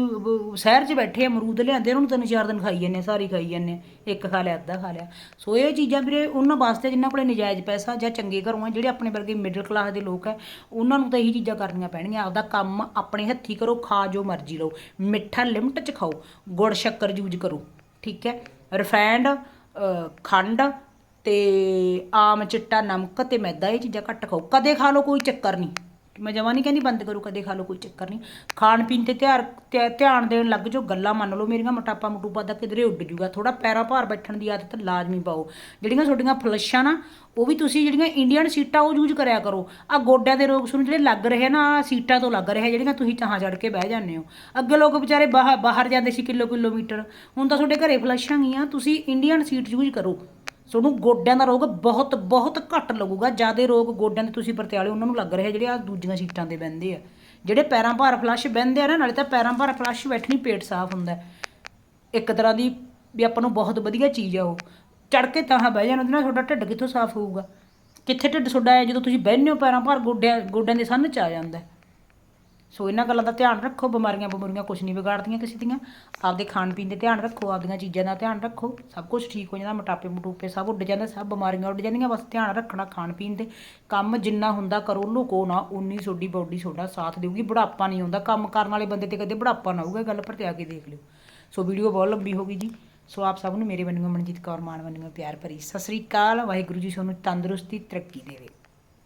ਸ਼ਹਿਰ 'ਚ ਬੈਠੇ ਆ ਅਮਰੂਦ ਲਿਆਂਦੇ ਉਹਨੂੰ ਤਿੰਨ ਚਾਰ ਦਿਨ ਖਾਈ ਜਾਂਦੇ ਆ, ਸਾਰੀ ਖਾਈ ਜਾਂਦੇ ਆ। ਇੱਕ ਖਾ ਲਿਆ ਅੱਧਾ ਖਾ ਲਿਆ। ਸੋ ਇਹ ਚੀਜ਼ਾਂ ਵੀਰੇ ਉਹਨਾਂ ਵਾਸਤੇ ਜਿਨ੍ਹਾਂ ਕੋਲੇ ਨਜਾਇਜ਼ ਪੈਸਾ ਜਾਂ ਚੰਗੇ ਘਰੋਂ ਆ ਜਿਹੜੇ ਆਪਣੇ ਵਰਗੇ ਮਿਡਲ ਕਲਾਸ ਦੇ ਲੋਕ ਹੈ ਉਹਨਾਂ ਨੂੰ ਤਾਂ ਇਹੀ ਚੀਜ਼ਾਂ ਕਰਨੀਆਂ ਪੈਣਗੀਆਂ। ਆਪਦਾ ਕੰਮ ਆਪਣੇ ਹੱਥੀ ਕਰੋ ਖਾ ਜੋ ਮਰਜ਼ੀ ਲਓ। ਮਿੱਠਾ ਲਿਮਟ 'ਚ ਖਾਓ। ਗੁੜ ਸ਼ੱਕਰ ਯੂਜ਼ ਕਰੋ। ਠੀਕ ਹੈ? ਰਿਫਾਈਂਡ ਖੰਡ ਤੇ ਆਮ ਚਿੱਟਾ, ਨਮਕ ਤੇ ਮੈਦਾ, ਇਹ ਚੀਜ਼ਾਂ ਘੱਟ ਖਾਓ। ਕਦੇ ਖਾ ਲਓ, ਕੋਈ ਚੱਕਰ ਨਹੀਂ। ਮੈਂ ਜਮਾਂ ਨਹੀਂ ਕਹਿੰਦੀ ਬੰਦ ਕਰੋ, ਕਦੇ ਖਾ ਲਓ, ਕੋਈ ਚੱਕਰ ਨਹੀਂ। ਖਾਣ ਪੀਣ ਤੇ ਧਿਆਨ ਧਿਆ- ਧਿਆਨ ਦੇਣ ਲੱਗ ਜਾਓ, ਗੱਲਾਂ ਮੰਨ ਲਓ, ਮੇਰੀਆਂ ਮੋਟਾਪਾ ਮਟੂਪਾ ਦਾ ਕਿਧਰੇ ਉੱਡ ਜੂਗਾ। ਥੋੜਾ ਪੈਰਾ ਭਾਰ ਬੈਠਣ ਦੀ ਆਦਤ ਲਾਜ਼ਮੀ ਪਾਓ। ਜਿਹੜੀਆਂ ਤੁਹਾਡੀਆਂ ਫਲਸ਼ਾਂ ਨਾ, ਉਹ ਵੀ ਤੁਸੀਂ ਜਿਹੜੀਆਂ ਇੰਡੀਅਨ ਸੀਟਾਂ ਉਹ ਯੂਜ਼ ਕਰਿਆ ਕਰੋ। ਆ ਗੋਡਿਆਂ ਦੇ ਰੋਗ ਸੁਣ ਜਿਹੜੇ ਲੱਗ ਰਹੇ ਨਾ, ਆਹ ਸੀਟਾਂ ਤੋਂ ਲੱਗ ਰਹੇ ਜਿਹੜੀਆਂ ਤੁਸੀਂ ਚਾਹਾਂ ਚੜ ਕੇ ਬਹਿ ਜਾਂਦੇ ਹੋ। ਅੱਗੇ ਲੋਕ ਵਿਚਾਰੇ ਬਾਹਰ ਬਾਹਰ ਜਾਂਦੇ ਸੀ ਕਿਲੋ ਕਿਲੋਮੀਟਰ ਹੁਣ ਤਾਂ ਤੁਹਾਡੇ ਘਰੇ ਫਲਸ਼ਾਂ ਗਈਆਂ, ਤੁਸੀਂ ਇੰਡੀਅਨ ਸੀਟ ਯੂਜ਼ ਕਰੋ। ਤੁਹਾਨੂੰ ਗੋਡਿਆਂ ਦਾ ਰੋਗ ਬਹੁਤ ਬਹੁਤ ਘੱਟ ਲੱਗੂਗਾ। ਜ਼ਿਆਦਾ ਰੋਗ ਗੋਡਿਆਂ ਦੇ ਤੁਸੀਂ ਪਰਤਿਆਲੇ ਉਹਨਾਂ ਨੂੰ ਲੱਗ ਰਿਹਾ ਜਿਹੜੇ ਆ ਦੂਜੀਆਂ ਸੀਟਾਂ ਤੇ ਬਹਿੰਦੇ ਆ। ਜਿਹੜੇ ਪੈਰਾਂ ਭਾਰ ਫਲਸ਼ ਬਹਿੰਦੇ ਆ ਨਾ, ਨਾਲੇ ਤਾਂ ਪੈਰਾਂ ਭਾਰ ਫਲਸ਼ ਬੈਠਣੀ ਪੇਟ ਸਾਫ਼ ਹੁੰਦਾ ਇੱਕ ਤਰ੍ਹਾਂ ਦੀ ਵੀ ਆਪਾਂ ਨੂੰ ਬਹੁਤ ਵਧੀਆ ਚੀਜ਼ ਆ ਉਹ। ਚੜ ਕੇ ਤਾਂ ਬਹਿ ਜਾਣ ਉਹਦੇ ਨਾਲ ਤੁਹਾਡਾ ਢਿੱਡ ਕਿੱਥੋਂ ਸਾਫ਼ ਹੋਊਗਾ? ਕਿੱਥੇ ਢਿੱਡ ਤੁਹਾਡਾ ਹੈ? ਜਦੋਂ ਤੁਸੀਂ ਬਹਿੰਦੇ ਹੋ, ਪੈਰਾਂ ਭਾਰ ਗੋਡਿਆਂ ਗੋਡਿਆਂ ਦੇ ਸੰਨ ਚ ਆ ਜਾਂਦਾ ਸੋ ਇਹਨਾਂ ਗੱਲਾਂ ਦਾ ਧਿਆਨ ਰੱਖੋ, ਬਿਮਾਰੀਆਂ ਬਿਮਾਰੀਆਂ ਕੁਝ ਨਹੀਂ ਵਿਗਾੜਦੀਆਂ ਕਿਸੇ ਦੀਆਂ। ਆਪਦੇ ਖਾਣ ਪੀਣ ਦੇ ਧਿਆਨ ਰੱਖੋ, ਆਪਦੀਆਂ ਚੀਜ਼ਾਂ ਦਾ ਧਿਆਨ ਰੱਖੋ। ਸਭ ਕੁਝ ਠੀਕ ਹੋ ਜਾਂਦਾ, ਮੋਟਾਪੇ ਮਟੂਪੇ ਸਭ ਉੱਡ ਜਾਂਦੇ, ਸਭ ਬਿਮਾਰੀਆਂ ਉੱਡ ਜਾਂਦੀਆਂ, ਬਸ ਧਿਆਨ ਰੱਖਣਾ ਖਾਣ ਪੀਣ ਦੇ। ਕੰਮ ਜਿੰਨਾ ਹੁੰਦਾ ਕਰੋ, ਲੁਕੋ ਨਾ ਉਨੀ ਤੁਹਾਡੀ ਬਾਡੀ ਤੁਹਾਡਾ ਸਾਥ ਦੇਊਗੀ, ਬੁਢਾਪਾ ਨਹੀਂ ਹੁੰਦਾ। ਕੰਮ ਕਰਨ ਵਾਲੇ ਬੰਦੇ ਤੇ ਕਦੇ ਬੁਢਾਪਾ ਨਾ ਆਊਗਾ ਗੱਲ ਪਰ ਤੇ ਆ ਕੇ ਦੇਖ ਲਿਓ। ਸੋ ਵੀਡੀਓ ਬਹੁਤ ਲੰਬੀ ਹੋ ਗਈ ਜੀ। ਸੋ ਆਪ ਸਭ ਨੂੰ ਮੇਰੇ ਵੱਲੋਂ ਮਨਜੀਤ ਕੌਰ, ਮਾਨ ਵੱਲੋਂ ਪਿਆਰ ਭਰੀ ਸਤਿ ਸ੍ਰੀ ਅਕਾਲ। ਵਾਹਿਗੁਰੂ ਜੀ, ਤੁਹਾਨੂੰ ਤੰਦਰੁਸਤੀ ਤਰੱਕੀ ਦੇਵੇ।